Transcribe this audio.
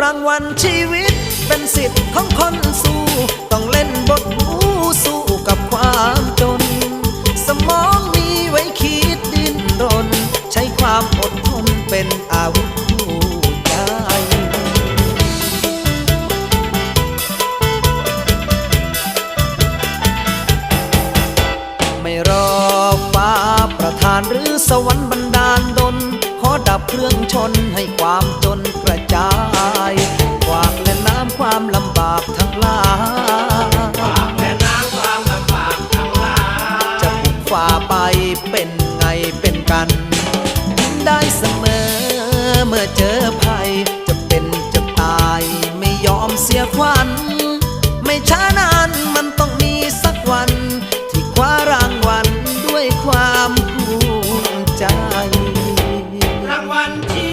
รางวัลชีวิตเป็นสิทธิ์ของคนสู้ ต้องเล่นบทบูสู้กับความจน สมองมีไว้คิดดิ้นรน ใช้ความอดทนเป็นอาวุธคู่ใจไม่รอฟ้าประทานหรือสวรรค์บันดาลดลขอดับเครื่องชนให้ความจน ระจายกวากแม่น้ำความลำบากทั้งหลายกวากแม่น้ำความลำบากทั้งหลายจะบุกฝ่าไปเป็นไงเป็นกัน ได้เสมอเมื่อเจอภัย จะเป็นจะตายไม่ยอมเสียขวัญไม่ช้านานมันต้องมีสักวัน ที่คว้ารางวัลด้วยความภูมิใจ รางวัลที่